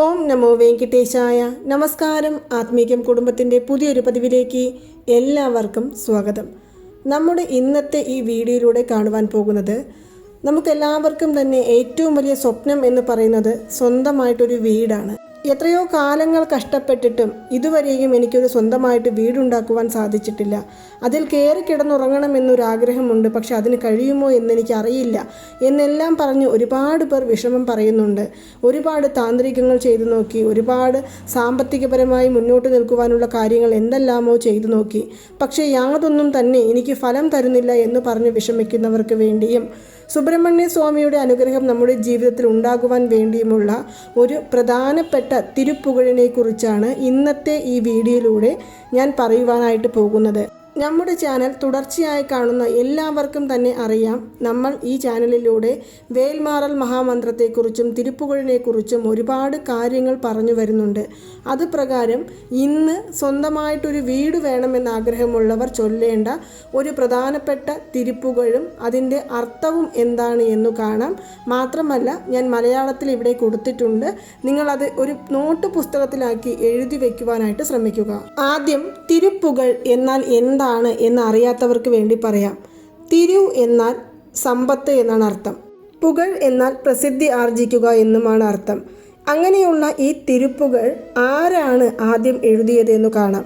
ഓം നമോ വെങ്കിട്ടേശായ. നമസ്കാരം. ആത്മീകം കുടുംബത്തിന്റെ പുതിയൊരു പതിവിലേക്ക് എല്ലാവർക്കും സ്വാഗതം. നമ്മുടെ ഇന്നത്തെ ഈ വീഡിയോയിലൂടെ കാണുവാൻ പോകുന്നത് നമുക്കെല്ലാവർക്കും തന്നെ ഏറ്റവും വലിയ സ്വപ്നം എന്ന് പറയുന്നത് സ്വന്തമായിട്ടൊരു വീടാണ്. എത്രയോ കാലങ്ങൾ കഷ്ടപ്പെട്ടിട്ടും ഇതുവരെയും എനിക്കൊരു സ്വന്തമായിട്ട് വീടുണ്ടാക്കുവാൻ സാധിച്ചിട്ടില്ല. അതിൽ കയറി കിടന്നുറങ്ങണമെന്നൊരു ആഗ്രഹമുണ്ട് പക്ഷെ അതിന് കഴിയുമോ എന്നെനിക്കറിയില്ല. എന്നെല്ലാം പറഞ്ഞ് ഒരുപാട് പേർ വിഷമം പറയുന്നുണ്ട്. ഒരുപാട് താന്ത്രികങ്ങൾ ചെയ്തു നോക്കി. ഒരുപാട് സാമ്പത്തികപരമായി മുന്നോട്ട് നിൽക്കുവാനുള്ള കാര്യങ്ങൾ എന്തെല്ലാമോ ചെയ്തു നോക്കി. പക്ഷേ യാതൊന്നും തന്നെ എനിക്ക് ഫലം തരുന്നില്ല എന്ന് പറഞ്ഞ് വിഷമിക്കുന്നവർക്ക് വേണ്ടിയും സുബ്രഹ്മണ്യ സ്വാമിയുടെ അനുഗ്രഹം നമ്മുടെ ജീവിതത്തിൽ ഉണ്ടാകുവാൻ വേണ്ടിയുമുള്ള ഒരു പ്രധാനപ്പെട്ട തിരുപ്പുകഴിനെ കുറിച്ചാണ് ഇന്നത്തെ ഈ വീഡിയോയിലൂടെ ഞാൻ പറയുവാനായിട്ട് പോകുന്നത്. നമ്മുടെ ചാനൽ തുടർച്ചയായി കാണുന്ന എല്ലാവർക്കും തന്നെ അറിയാം. നമ്മൾ ഈ ചാനലിലൂടെ വേൽമാറൽ മഹാമന്ത്രത്തെക്കുറിച്ചും തിരുപ്പുകഴിനെക്കുറിച്ചും ഒരുപാട് കാര്യങ്ങൾ പറഞ്ഞു വരുന്നുണ്ട്. അത് പ്രകാരം ഇന്ന് സ്വന്തമായിട്ടൊരു വീട് വേണമെന്ന് ആഗ്രഹമുള്ളവർ ചൊല്ലേണ്ട ഒരു പ്രധാനപ്പെട്ട തിരുപ്പുകഴും അതിന്റെ അർത്ഥവും എന്താണ് എന്ന് കാണാം. മാത്രമല്ല ഞാൻ മലയാളത്തിൽ ഇവിടെ കൊടുത്തിട്ടുണ്ട്. നിങ്ങളത് ഒരു നോട്ട് പുസ്തകത്തിലാക്കി എഴുതി വയ്ക്കുവാനായിട്ട് ശ്രമിക്കുക. ആദ്യം തിരുപ്പുകൾ എന്നാൽ എന്താണ്? എന്ന് അറിയാത്തവർക്ക് വേണ്ടി പറയാം. തിരു എന്നാൽ സമ്പത്ത് എന്നാണ് അർത്ഥം. പുകൾ എന്നാൽ പ്രസിദ്ധി ആർജിക്കുക എന്നുമാണ് അർത്ഥം. അങ്ങനെയുള്ള ഈ തിരുപ്പുകൾ ആരാണ് ആദ്യം എഴുതിയത് എന്ന് കാണാം.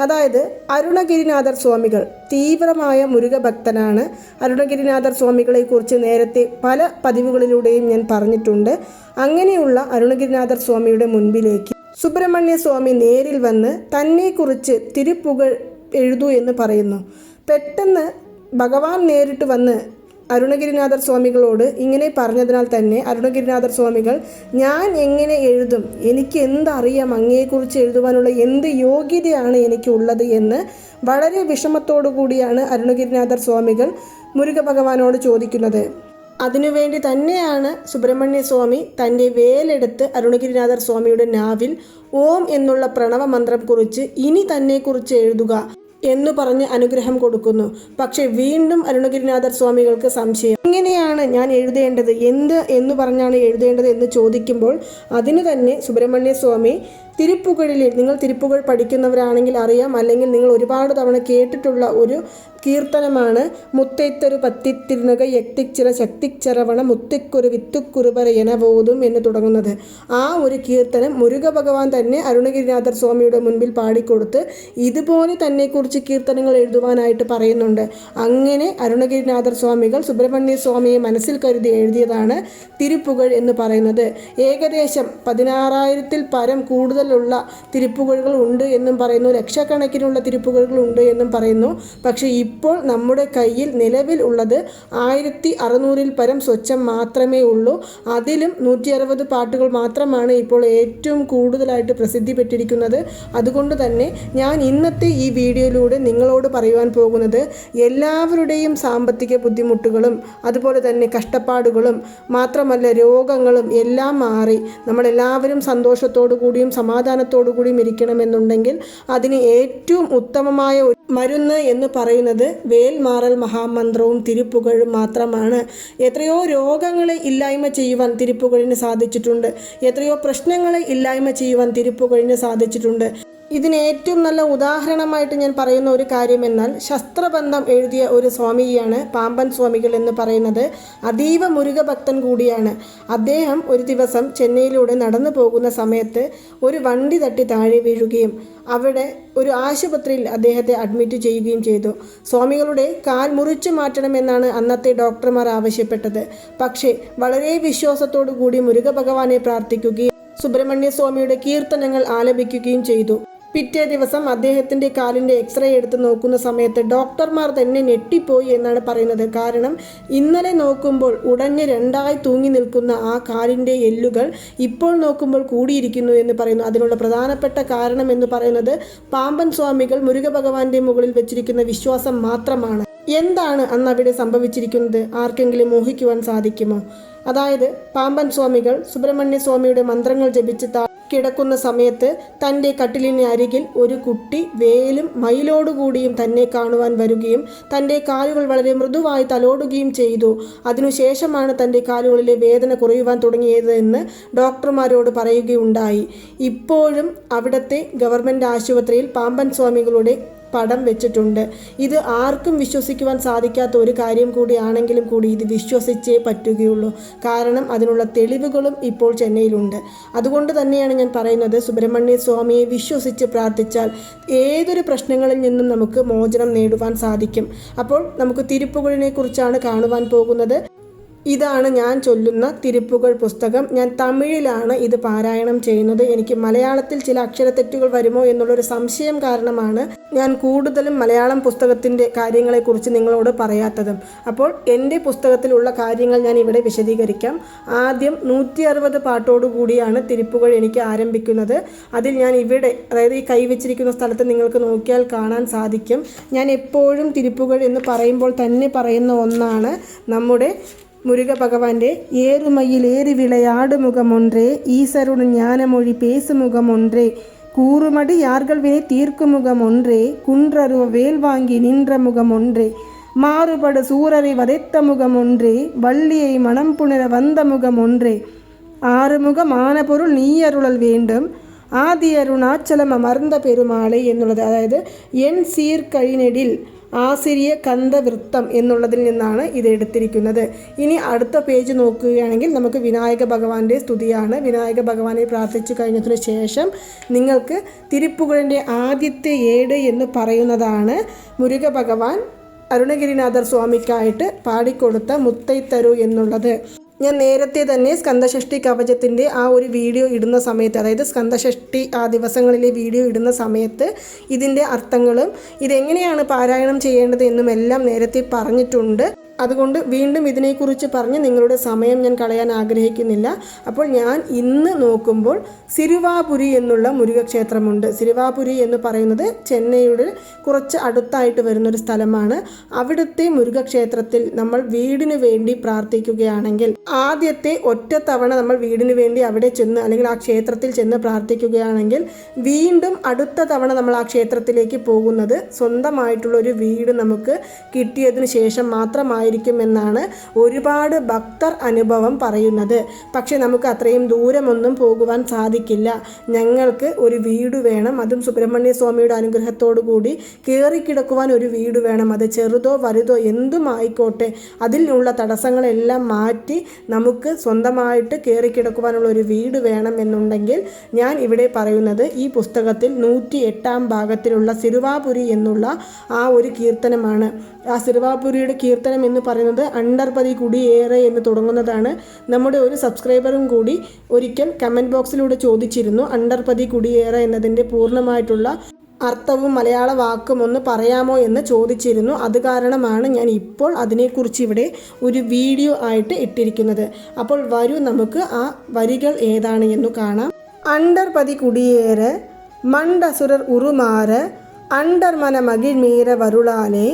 അതായത് അരുണഗിരിനാഥർ സ്വാമികൾ തീവ്രമായ മുരുകഭക്തനാണ് അരുണഗിരിനാഥർ സ്വാമികളെക്കുറിച്ച് നേരത്തെ പല പതിവുകളിലൂടെയും ഞാൻ പറഞ്ഞിട്ടുണ്ട്. അങ്ങനെയുള്ള അരുണഗിരിനാഥർ സ്വാമിയുടെ മുൻപിലേക്ക് സുബ്രഹ്മണ്യ സ്വാമി നേരിൽ വന്ന് തന്നെക്കുറിച്ച് തിരുപ്പുകൾ എഴുതൂ എന്ന് പറയുന്നു. പെട്ടെന്ന് ഭഗവാൻ നേരിട്ട് വന്ന് അരുണഗിരിനാഥർ സ്വാമികളോട് ഇങ്ങനെ പറഞ്ഞതിനാൽ തന്നെ അരുണഗിരിനാഥർ സ്വാമികൾ ഞാൻ എങ്ങനെ എഴുതും? എനിക്ക് എന്തറിയാം അങ്ങയെക്കുറിച്ച് എഴുതുവാനുള്ള എന്ത് യോഗ്യതയാണ് എനിക്കുള്ളത്? എന്ന് വളരെ വിഷമത്തോടു കൂടിയാണ് അരുണഗിരിനാഥർ സ്വാമികൾ മുരുക ഭഗവാനോട് ചോദിക്കുന്നത് അതിനുവേണ്ടി തന്നെയാണ് സുബ്രഹ്മണ്യ സ്വാമി തന്റെ വേലെടുത്ത് അരുണഗിരിനാഥർ സ്വാമിയുടെ നാവിൽ ഓം എന്നുള്ള പ്രണവമന്ത്രം കുറിച്ച് ഇനി തന്നെക്കുറിച്ച് എഴുതുക. എന്നു പറഞ്ഞ് അനുഗ്രഹം കൊടുക്കുന്നു. പക്ഷേ വീണ്ടും അരുണഗിരിനാഥർ സ്വാമികൾക്ക് സംശയം. എങ്ങനെയാണ് ഞാൻ എഴുതേണ്ടത്. എന്ത് എന്ന് പറഞ്ഞാണ് എഴുതേണ്ടത് എന്ന് ചോദിക്കുമ്പോൾ അതിന് തന്നെ സുബ്രഹ്മണ്യ സ്വാമി തിരുപ്പുകളിൽ നിങ്ങൾ തിരുപ്പുകൾ പഠിക്കുന്നവരാണെങ്കിൽ അറിയാം. അല്ലെങ്കിൽ നിങ്ങൾ ഒരുപാട് തവണ കേട്ടിട്ടുള്ള ഒരു കീർത്തനമാണ്. മുത്തൈത്തൊരു പത്തിത്തിരുനക യക്തിച്ചിറ ശക്തിച്ചിറവണ മുത്തിക്കുരു വിത്തുക്കുറുപര ഇനവോതും എന്ന് തുടങ്ങുന്നത്. ആ ഒരു കീർത്തനം മുരുക ഭഗവാൻ തന്നെ അരുണഗിരിനാഥർ സ്വാമിയുടെ മുൻപിൽ പാടിക്കൊടുത്ത് ഇതുപോലെ തന്നെക്കുറിച്ച് കീർത്തനങ്ങൾ എഴുതുവാനായിട്ട് പറയുന്നുണ്ട്. അങ്ങനെ അരുണഗിരിനാഥർ സ്വാമികൾ സുബ്രഹ്മണ്യ സ്വാമിയെ മനസ്സിൽ കരുതി എഴുതിയതാണ് തിരുപ്പുകൾ എന്ന് പറയുന്നത്. ഏകദേശം പതിനാറായിരത്തിൽ പരം കൂടുതലുള്ള തിരുപ്പുകഴുകൾ ഉണ്ട് എന്നും പറയുന്നു. ലക്ഷക്കണക്കിനുള്ള തിരുപ്പുകഴുകൾ ഉണ്ട് എന്നും പറയുന്നു. പക്ഷേ ഇപ്പോൾ നമ്മുടെ കയ്യിൽ നിലവിൽ ഉള്ളത് ആയിരത്തി അറുന്നൂറിൽ പരം സ്വച്ഛം മാത്രമേ ഉള്ളൂ. അതിലും നൂറ്റി അറുപത് പാട്ടുകൾ മാത്രമാണ് ഇപ്പോൾ ഏറ്റവും കൂടുതലായിട്ട് പ്രസിദ്ധി പെട്ടിരിക്കുന്നത്. അതുകൊണ്ട് തന്നെ ഞാൻ ഇന്നത്തെ ഈ വീഡിയോയിലൂടെ നിങ്ങളോട് പറയുവാൻ പോകുന്നത് എല്ലാവരുടെയും സാമ്പത്തിക ബുദ്ധിമുട്ടുകളും അതുപോലെ തന്നെ കഷ്ടപ്പാടുകളും മാത്രമല്ല രോഗങ്ങളും എല്ലാം മാറി നമ്മളെല്ലാവരും സന്തോഷത്തോടു കൂടിയും സമാധാനത്തോടു കൂടിയും ഇരിക്കണമെന്നുണ്ടെങ്കിൽ അതിന് ഏറ്റവും ഉത്തമമായ ഒരു മരുന്ന് എന്ന് പറയുന്നത് വേൽമാറൽ മഹാമന്ത്രവും തിരുപ്പുകഴും മാത്രമാണ്. എത്രയോ രോഗങ്ങളെ ഇല്ലായ്മ ചെയ്യുവാൻ തിരുപ്പുകഴിന് സാധിച്ചിട്ടുണ്ട്. എത്രയോ പ്രശ്നങ്ങളെ ഇല്ലായ്മ ചെയ്യുവാൻ തിരുപ്പുകഴിന് സാധിച്ചിട്ടുണ്ട്. ഇതിന് ഏറ്റവും നല്ല ഉദാഹരണമായിട്ട് ഞാൻ പറയുന്ന ഒരു കാര്യം എന്നാൽ ശസ്ത്രബന്ധം എഴുതിയ ഒരു സ്വാമിയാണ് പാമ്പൻ സ്വാമികൾ എന്ന് പറയുന്നത്. അതീവ മുരുകഭക്തൻ കൂടിയാണ്. അദ്ദേഹം ഒരു ദിവസം ചെന്നൈയിലൂടെ നടന്നു പോകുന്ന സമയത്ത് ഒരു വണ്ടി തട്ടി താഴെ വീഴുകയും അവിടെ ഒരു ആശുപത്രിയിൽ അദ്ദേഹത്തെ അഡ്മിറ്റ് ചെയ്യുകയും ചെയ്തു. സ്വാമികളുടെ കാൽ മുറിച്ചു മാറ്റണമെന്നാണ് അന്നത്തെ ഡോക്ടർമാർ ആവശ്യപ്പെട്ടത്. പക്ഷേ വളരെ വിശ്വാസത്തോടു കൂടി മുരുക ഭഗവാനെ പ്രാർത്ഥിക്കുകയും സുബ്രഹ്മണ്യ സ്വാമിയുടെ കീർത്തനങ്ങൾ ആലപിക്കുകയും ചെയ്തു. പിറ്റേ ദിവസം അദ്ദേഹത്തിന്റെ കാലിന്റെ എക്സ്റേ എടുത്ത് നോക്കുന്ന സമയത്ത് ഡോക്ടർമാർ തന്നെ ഞെട്ടിപ്പോയി എന്നാണ് പറയുന്നത്. കാരണം ഇന്നലെ നോക്കുമ്പോൾ ഉടഞ്ഞ് രണ്ടായി തൂങ്ങി നിൽക്കുന്ന ആ കാലിന്റെ എല്ലുകൾ ഇപ്പോൾ നോക്കുമ്പോൾ കൂടിയിരിക്കുന്നു എന്ന് പറയുന്നു. അതിനുള്ള പ്രധാനപ്പെട്ട കാരണം എന്ന് പറയുന്നത് പാമ്പൻ സ്വാമികൾ മുരുക ഭഗവാന്റെ മുകളിൽ വെച്ചിരിക്കുന്ന വിശ്വാസം മാത്രമാണ്. എന്താണ് അന്ന് അവിടെ സംഭവിച്ചിരിക്കുന്നത്? ആർക്കെങ്കിലും മോഹിക്കുവാൻ സാധിക്കുമോ? അതായത് പാമ്പൻ സ്വാമികൾ സുബ്രഹ്മണ്യ സ്വാമിയുടെ മന്ത്രങ്ങൾ ജപിച്ച് കിടക്കുന്ന സമയത്ത് തന്റെ കട്ടിലിന് അരികിൽ ഒരു കുട്ടി വേലും മയിലോടുകൂടിയും തന്നെ കാണുവാൻ വരികയും തന്റെ കാലുകൾ വളരെ മൃദുവായി തലോടുകയും ചെയ്തു. അതിനുശേഷമാണ് തന്റെ കാലുകളിലെ വേദന കുറയുവാൻ തുടങ്ങിയത് എന്ന് ഡോക്ടർമാരോട് പറയുകയുണ്ടായി. ഇപ്പോഴും അവിടുത്തെ ഗവൺമെന്റ് ആശുപത്രിയിൽ പാമ്പൻ സ്വാമികളുടെ പടം വെച്ചിട്ടുണ്ട്. ഇത് ആർക്കും വിശ്വസിക്കുവാൻ സാധിക്കാത്ത ഒരു കാര്യം കൂടിയാണെങ്കിലും കൂടി ഇത് വിശ്വസിച്ചേ പറ്റുകയുള്ളൂ. കാരണം അതിനുള്ള തെളിവുകളും ഇപ്പോൾ ചെന്നൈയിലുണ്ട്. അതുകൊണ്ട് തന്നെയാണ് ഞാൻ പറയുന്നത് സുബ്രഹ്മണ്യ സ്വാമിയെ വിശ്വസിച്ച് പ്രാർത്ഥിച്ചാൽ ഏതൊരു പ്രശ്നങ്ങളിൽ നിന്നും നമുക്ക് മോചനം നേടുവാൻ സാധിക്കും. അപ്പോൾ നമുക്ക് തിരുപ്പുകളിനെ കുറിച്ചാണ് കാണുവാൻ പോകുന്നത്. ഇതാണ് ഞാൻ ചൊല്ലുന്ന തിരുപ്പുകൾ പുസ്തകം. ഞാൻ തമിഴിലാണ് ഇത് പാരായണം ചെയ്യുന്നത്. എനിക്ക് മലയാളത്തിൽ ചില അക്ഷരത്തെറ്റുകൾ വരുമോ എന്നുള്ളൊരു സംശയം കാരണമാണ് ഞാൻ കൂടുതലും മലയാളം പുസ്തകത്തിന്റെ കാര്യങ്ങളെക്കുറിച്ച് നിങ്ങളോട് പറയാത്തതും. അപ്പോൾ എന്റെ പുസ്തകത്തിലുള്ള കാര്യങ്ങൾ ഞാൻ ഇവിടെ വിശദീകരിക്കാം. ആദ്യം നൂറ്റി അറുപത് പാട്ടോടുകൂടിയാണ് തിരുപ്പുകൾ എനിക്ക് ആരംഭിക്കുന്നത്. അതിൽ ഞാൻ ഇവിടെ അതായത് ഈ കൈവച്ചിരിക്കുന്ന സ്ഥലത്ത് നിങ്ങൾക്ക് നോക്കിയാൽ കാണാൻ സാധിക്കും. ഞാൻ എപ്പോഴും തിരുപ്പുകൾ എന്ന് പറയുമ്പോൾ തന്നെ പറയുന്ന ഒന്നാണ് നമ്മുടെ முருக பகவானே ஏறுமையில் ஏறி விளையாடு முகம் ஒன்றே ஈசருடன் ஞானமொழி பேசு முகம் ஒன்றே கூறுமடி யார்கள் வினை தீர்க்கும் முகம் ஒன்றே குன்றருவ வேல் வாங்கி நின்ற முகம் ஒன்றே மாறுபடு சூரரை வதைத்த முகம் ஒன்றே வள்ளியை மனம் புணர வந்த முகம் ஒன்றே ஆறுமுகமான பொருள் நீயருளல் வேண்டும் ஆதி அருணாச்சலம் அமர்ந்த பெருமாளை என்னுள்ளது. அதாவது என் சீர்கழிநெடில் ആസിരിയ കന്ദവൃത്തം എന്നുള്ളതിൽ നിന്നാണ് ഇത് എടുത്തിരിക്കുന്നത്. ഇനി അടുത്ത പേജ് നോക്കുകയാണെങ്കിൽ നമുക്ക് വിനായക ഭഗവാന്റെ സ്തുതിയാണ്. വിനായക ഭഗവാനെ പ്രാർത്ഥിച്ചു കഴിഞ്ഞതിനു ശേഷം നിങ്ങൾക്ക് തിരുപ്പുകളിന്റെ ആദ്യത്തെ ഏട് എന്ന് പറയുന്നതാണ് മുരുക ഭഗവാൻ അരുണഗിരിനാഥർ സ്വാമിക്കായിട്ട് പാടിക്കൊടുത്ത മുത്തൈത്തരു എന്നുള്ളത്. ഞാൻ നേരത്തെ തന്നെ സ്കന്ധഷഷ്ടി കവചത്തിന്റെ ആ ഒരു വീഡിയോ ഇടുന്ന സമയത്ത് അതായത് സ്കന്ധഷഷ്ടി ആ ദിവസങ്ങളിലെ വീഡിയോ ഇടുന്ന സമയത്ത് ഇതിന്റെ അർത്ഥങ്ങളും ഇതെങ്ങനെയാണ് പാരായണം ചെയ്യേണ്ടത് എന്നും എല്ലാം നേരത്തെ പറഞ്ഞിട്ടുണ്ട്. അതുകൊണ്ട് വീണ്ടും ഇതിനെക്കുറിച്ച് പറഞ്ഞ് നിങ്ങളുടെ സമയം ഞാൻ കളയാൻ ആഗ്രഹിക്കുന്നില്ല. അപ്പോൾ ഞാൻ ഇന്ന് നോക്കുമ്പോൾ സിരുവാപുരി എന്നുള്ള മുരുകക്ഷേത്രമുണ്ട്. സിരുവാപുരി എന്ന് പറയുന്നത് ചെന്നൈയുടെ കുറച്ച് അടുത്തായിട്ട് വരുന്നൊരു സ്ഥലമാണ്. അവിടുത്തെ മുരുകക്ഷേത്രത്തിൽ നമ്മൾ വീടിനു വേണ്ടി പ്രാർത്ഥിക്കുകയാണെങ്കിൽ ആദ്യത്തെ ഒറ്റ തവണ നമ്മൾ വീടിനു വേണ്ടി അവിടെ ചെന്ന് അല്ലെങ്കിൽ ആ ക്ഷേത്രത്തിൽ ചെന്ന് പ്രാർത്ഥിക്കുകയാണെങ്കിൽ വീണ്ടും അടുത്ത തവണ നമ്മൾ ആ ക്ഷേത്രത്തിലേക്ക് പോകുന്നത് സ്വന്തമായിട്ടുള്ള ഒരു വീട് നമുക്ക് കിട്ടിയതിന് ശേഷം മാത്രമായിരിക്കും ആയിരിക്കുമെന്നാണ് ഒരുപാട് ഭക്തർ അനുഭവം പറയുന്നത്. പക്ഷെ നമുക്ക് അത്രയും ദൂരമൊന്നും പോകുവാൻ സാധിക്കില്ല. ഞങ്ങൾക്ക് ഒരു വീട് വേണം. അതും സുബ്രഹ്മണ്യ സ്വാമിയുടെ അനുഗ്രഹത്തോടു കൂടി കയറിക്കിടക്കുവാൻ ഒരു വീട് വേണം. അത് ചെറുതോ വലുതോ എന്തും ആയിക്കോട്ടെ. അതിലുള്ള തടസ്സങ്ങളെല്ലാം മാറ്റി നമുക്ക് സ്വന്തമായിട്ട് കയറിക്കിടക്കുവാനുള്ള ഒരു വീട് വേണം എന്നുണ്ടെങ്കിൽ ഞാൻ ഇവിടെ പറയുന്നത് ഈ പുസ്തകത്തിൽ നൂറ്റി എട്ടാം ഭാഗത്തിലുള്ള സിരുവാപുരി എന്നുള്ള ആ ഒരു കീർത്തനമാണ്. ആ സിരുവാപുരിയുടെ കീർത്തനം എന്ന് പറയുന്നത് അണ്ടർപതി കുടിയേറെ എന്ന് തുടങ്ങുന്നതാണ്. നമ്മുടെ ഒരു സബ്സ്ക്രൈബറും കൂടി ഒരിക്കൽ കമന്റ് ബോക്സിലൂടെ ചോദിച്ചിരുന്നു അണ്ടർപതി കുടിയേറെ എന്നതിന്റെ പൂർണമായിട്ടുള്ള അർത്ഥവും മലയാള വാക്കും ഒന്ന് പറയാമോ എന്ന് ചോദിച്ചിരുന്നു. അത് കാരണമാണ് ഞാൻ ഇപ്പോൾ അതിനെക്കുറിച്ച് ഇവിടെ ഒരു വീഡിയോ ആയിട്ട് ഇട്ടിരിക്കുന്നത്. അപ്പോൾ വരൂ നമുക്ക് ആ വരികൾ ഏതാണ് എന്ന് കാണാം. അണ്ടർപതി കുടിയേറ് മണ്ടസുരർ ഉറുമാറ് അണ്ടർമന മകിഴ്മീര വരുളാലേ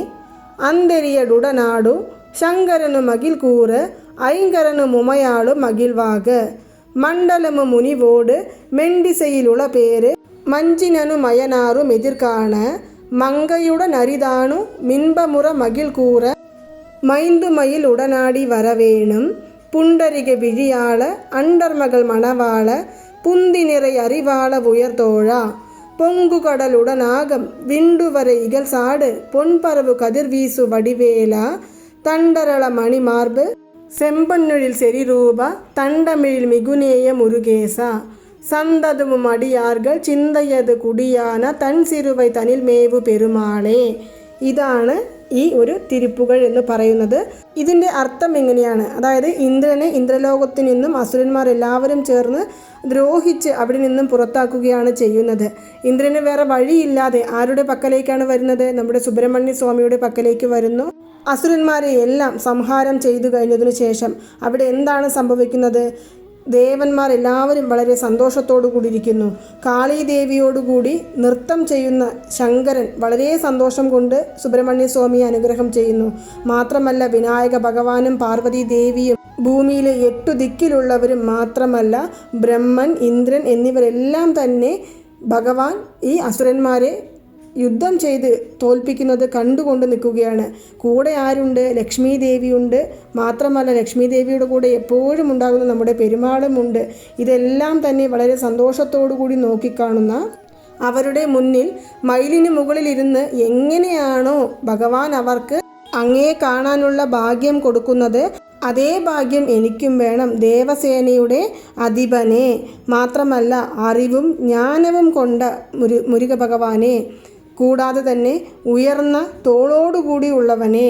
சங்கரனு மகிழ் கூற ஐங்கரனு முமையாளும் மகிழ்வாக. மண்டலமு முனிவோடு மெண்டிசையிலுள்ள பேரு மஞ்சினனு மயனாரும் எதிர்காண மங்கையுடன் அரிதானு மின்பமுற மகிழ் கூற மைந்துமயில் உடனாடி வரவேணும் புண்டரிக விழியாள அண்டர்மகள் மணவாள புந்தி நிறை அறிவாள உயர்தோழா. பொங்கு கடலுடனாகம் விண்டு வரை இகழ் சாடு பொன்பரவு கதிர்வீசு வடிவேலா தண்டரள மணிமார்பு செம்பன்னுழில் செரிரூபா தண்டமிழில் மிகுநேய முருகேசா. சந்ததுவும் அடியார்கள் சிந்தையது குடியான தன் சிறுவை தனில் மேவு பெருமாளே. இதான ഈ ഒരു തിരുപ്പുകൾ എന്ന് പറയുന്നത് ഇതിന്റെ അർത്ഥം എങ്ങനെയാണ്? അതായത് ഇന്ദ്രനെ ഇന്ദ്രലോകത്തു നിന്നും അസുരന്മാർ എല്ലാവരും ചേർന്ന് ദ്രോഹിച്ച് അവിടെ നിന്നും പുറത്താക്കുകയാണ് ചെയ്യുന്നത്. ഇന്ദ്രന് വേറെ വഴിയില്ലാതെ ആരുടെ പക്കലേക്കാണ് വരുന്നത്? നമ്മുടെ സുബ്രഹ്മണ്യ സ്വാമിയുടെ പക്കലേക്ക് വരുന്നു. അസുരന്മാരെ എല്ലാം സംഹാരം ചെയ്തു കഴിഞ്ഞതിനു ശേഷം അവിടെ എന്താണ് സംഭവിക്കുന്നത്? ദേവന്മാർ എല്ലാവരും വളരെ സന്തോഷത്തോടു കൂടിയിരിക്കുന്നു. കാളീദേവിയോടുകൂടി നൃത്തം ചെയ്യുന്ന ശങ്കരൻ വളരെ സന്തോഷം കൊണ്ട് സുബ്രഹ്മണ്യ സ്വാമിയെ അനുഗ്രഹം ചെയ്യുന്നു. മാത്രമല്ല വിനായക ഭഗവാനും പാർവതി ദേവിയും ഭൂമിയിലെ എട്ടു ദിക്കിലുള്ളവരും മാത്രമല്ല ബ്രഹ്മൻ ഇന്ദ്രൻ എന്നിവരെല്ലാം തന്നെ ഭഗവാൻ ഈ അസുരന്മാരെ യുദ്ധം ചെയ്ത് തോൽപ്പിക്കുന്നത് കണ്ടുകൊണ്ട് നിൽക്കുകയാണ്. കൂടെ ആരുണ്ട്? ലക്ഷ്മി ദേവിയുണ്ട്. മാത്രമല്ല ലക്ഷ്മി ദേവിയുടെ കൂടെ എപ്പോഴും ഉണ്ടാകുന്ന നമ്മുടെ പെരുമാളുമുണ്ട് ഇതെല്ലാം തന്നെ വളരെ സന്തോഷത്തോടു കൂടി നോക്കിക്കാണുന്ന അവരുടെ മുന്നിൽ മയിലിന് മുകളിലിരുന്ന് എങ്ങനെയാണോ ഭഗവാൻ അവർക്ക് അങ്ങേ കാണാനുള്ള ഭാഗ്യം കൊടുക്കുന്നത് അതേ ഭാഗ്യം എനിക്കും വേണം. ദേവസേനയുടെ അധിപനെ. മാത്രമല്ല അറിവും ജ്ഞാനവും കൊണ്ട മുരു മുരുക ഭഗവാനെ കൂടാതെ തന്നെ ഉയർന്ന തോളോടുകൂടിയുള്ളവനെ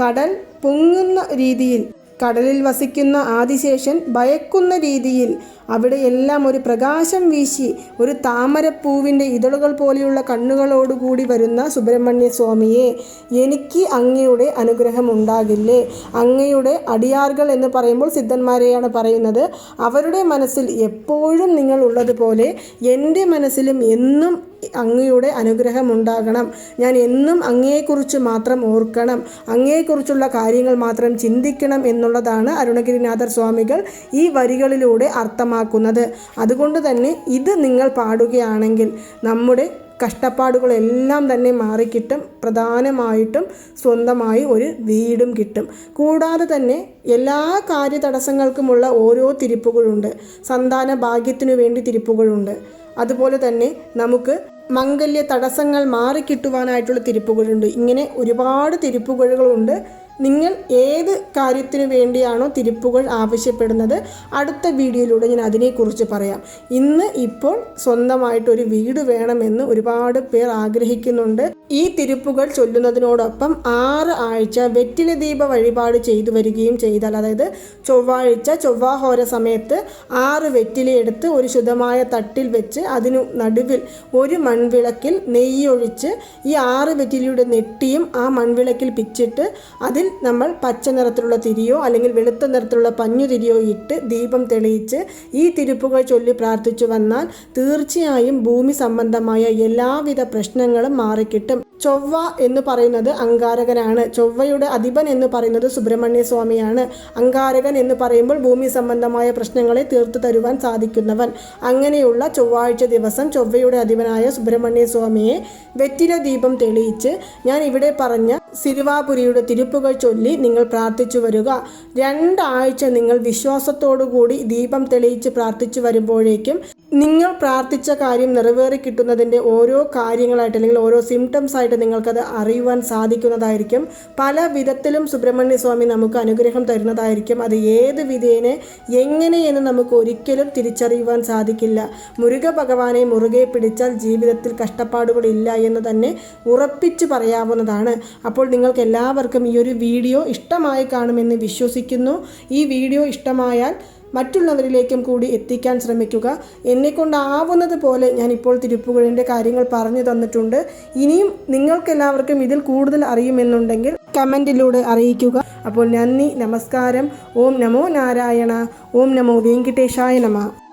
കടൽ പൊങ്ങുന്ന രീതിയിൽ കടലിൽ വസിക്കുന്ന ആദിശേഷൻ ഭയക്കുന്ന രീതിയിൽ അവിടെയെല്ലാം ഒരു പ്രകാശം വീശി ഒരു താമരപ്പൂവിന്റെ ഇതളുകൾ പോലെയുള്ള കണ്ണുകളോടുകൂടി വരുന്ന സുബ്രഹ്മണ്യ സ്വാമിയെ എനിക്ക് അങ്ങയുടെ അനുഗ്രഹം ഉണ്ടാകില്ലേ അങ്ങയുടെ അടിയാറുകൾ എന്ന് പറയുമ്പോൾ സിദ്ധന്മാരെയാണ് പറയുന്നത്. അവരുടെ മനസ്സിൽ എപ്പോഴും നിങ്ങൾ ഉള്ളതുപോലെ എന്റെ മനസ്സിലും എന്നും അങ്ങയുടെ അനുഗ്രഹം ഉണ്ടാകണം ഞാൻ എന്നും അങ്ങയെക്കുറിച്ച് മാത്രം ഓർക്കണം. അങ്ങയെക്കുറിച്ചുള്ള കാര്യങ്ങൾ മാത്രം ചിന്തിക്കണം എന്നുള്ളതാണ് അരുണഗിരിനാഥർ സ്വാമികൾ ഈ വരികളിലൂടെ അർത്ഥമാക്കുന്നത്. അതുകൊണ്ട് തന്നെ ഇത് നിങ്ങൾ പാടുകയാണെങ്കിൽ നമ്മുടെ കഷ്ടപ്പാടുകളെല്ലാം തന്നെ മാറിക്കിട്ടും പ്രധാനമായിട്ടും സ്വന്തമായി ഒരു വീടും കിട്ടും. കൂടാതെ തന്നെ എല്ലാ കാര്യതടസ്സങ്ങൾക്കുമുള്ള ഓരോ തിരിപ്പുകളുണ്ട്. സന്താന ഭാഗ്യത്തിനു വേണ്ടി തിരിപ്പുകളുണ്ട്. അതുപോലെ തന്നെ നമുക്ക് മംഗല്യ തടസ്സങ്ങൾ മാറിക്കിട്ടുവാനായിട്ടുള്ള തിരുപ്പുകഴുണ്ട് ഇങ്ങനെ ഒരുപാട് തിരിപ്പുകളുണ്ട് നിങ്ങൾ ഏത് കാര്യത്തിനു വേണ്ടിയാണോ തിരിപ്പുകൾ ആവശ്യപ്പെടുന്നത് അടുത്ത വീഡിയോയിലൂടെ ഞാൻ അതിനെക്കുറിച്ച് പറയാം. ഇന്ന് ഇപ്പോൾ സ്വന്തമായിട്ടൊരു വീട് വേണമെന്ന് ഒരുപാട് പേർ ആഗ്രഹിക്കുന്നുണ്ട്. ഈ തിരുപ്പുകൾ ചൊല്ലുന്നതിനോടൊപ്പം ആറ് ആഴ്ച വെറ്റില ദീപ വഴിപാട് ചെയ്തു വരികയും ചെയ്താൽ അതായത് ചൊവ്വാഴ്ച ചൊവ്വാഹോര സമയത്ത് ആറ് വെറ്റിലയെടുത്ത് ഒരു ശുദ്ധമായ തട്ടിൽ വെച്ച് അതിനു നടുവിൽ ഒരു മൺവിളക്കിൽ നെയ്യൊഴിച്ച് ഈ ആറ് വെറ്റിലയുടെ നെട്ടിയും ആ മൺവിളക്കിൽ പിച്ചിട്ട് അതിൽ നമ്മൾ പച്ച നിറത്തിലുള്ള തിരിയോ അല്ലെങ്കിൽ വെളുത്ത നിറത്തിലുള്ള പഞ്ഞു തിരിയോ ഇട്ട് ദീപം തെളിയിച്ച് ഈ തിരുപ്പുകൾ ചൊല്ലി പ്രാർത്ഥിച്ചു വന്നാൽ തീർച്ചയായും ഭൂമി സംബന്ധമായ എല്ലാവിധ പ്രശ്നങ്ങളും മാറിക്കിട്ടും. ചൊവ്വ എന്ന് പറയുന്നത് അങ്കാരകനാണ്. ചൊവ്വയുടെ അധിപൻ എന്ന് പറയുന്നത് സുബ്രഹ്മണ്യ സ്വാമിയാണ്. അങ്കാരകൻ എന്ന് പറയുമ്പോൾ ഭൂമി സംബന്ധമായ പ്രശ്നങ്ങളെ തീർത്തു തരുവാൻ സാധിക്കുന്നവൻ. അങ്ങനെയുള്ള ചൊവ്വാഴ്ച ദിവസം ചൊവ്വയുടെ അധിപനായ സുബ്രഹ്മണ്യ സ്വാമിയെ വെറ്റില ദീപം തെളിയിച്ച് ഞാൻ ഇവിടെ പറഞ്ഞ സിരുവാപുരിയുടെ തിരുപ്പുകൾ ചൊല്ലി നിങ്ങൾ പ്രാർത്ഥിച്ചു വരിക. രണ്ടാഴ്ച നിങ്ങൾ വിശ്വാസത്തോടുകൂടി ദീപം തെളിയിച്ച് പ്രാർത്ഥിച്ചു വരുമ്പോഴേക്കും നിങ്ങൾ പ്രാർത്ഥിച്ച കാര്യം നിറവേറി കിട്ടുന്നതിന്റെ ഓരോ കാര്യങ്ങളായിട്ട് അല്ലെങ്കിൽ ഓരോ സിംറ്റംസ് ആയിട്ട് നിങ്ങൾക്കത് അറിയുവാൻ സാധിക്കുന്നതായിരിക്കും. പല വിധത്തിലും സുബ്രഹ്മണ്യ സ്വാമി നമുക്ക് അനുഗ്രഹം തരുന്നതായിരിക്കും. അത് ഏത് വിധേനെ എങ്ങനെയെന്ന് നമുക്ക് ഒരിക്കലും തിരിച്ചറിയുവാൻ സാധിക്കില്ല. മുരുക ഭഗവാനെ മുറുകെ പിടിച്ചാൽ ജീവിതത്തിൽ കഷ്ടപ്പാടുകളില്ല എന്ന് തന്നെ ഉറപ്പിച്ചു പറയാവുന്നതാണ്. അപ്പോൾ നിങ്ങൾക്ക് എല്ലാവർക്കും ഈ ഒരു വീഡിയോ ഇഷ്ടമായി കാണുമെന്ന് വിശ്വസിക്കുന്നു. ഈ വീഡിയോ ഇഷ്ടമായാൽ മറ്റുള്ളവരിലേക്കും കൂടി എത്തിക്കാൻ ശ്രമിക്കുക. എന്നെക്കൊണ്ടാവുന്നത് പോലെ ഞാൻ ഇപ്പോൾ തിരുപ്പുകളിന്റെ കാര്യങ്ങൾ പറഞ്ഞു തന്നിട്ടുണ്ട്. ഇനിയും നിങ്ങൾക്കെല്ലാവർക്കും ഇതിൽ കൂടുതൽ അറിയുമെന്നുണ്ടെങ്കിൽ കമന്റിലൂടെ അറിയിക്കുക. അപ്പോൾ നന്ദി നമസ്കാരം. ഓം നമോ നാരായണ. ഓം നമോ വെങ്കിട്ടേശായ നമ.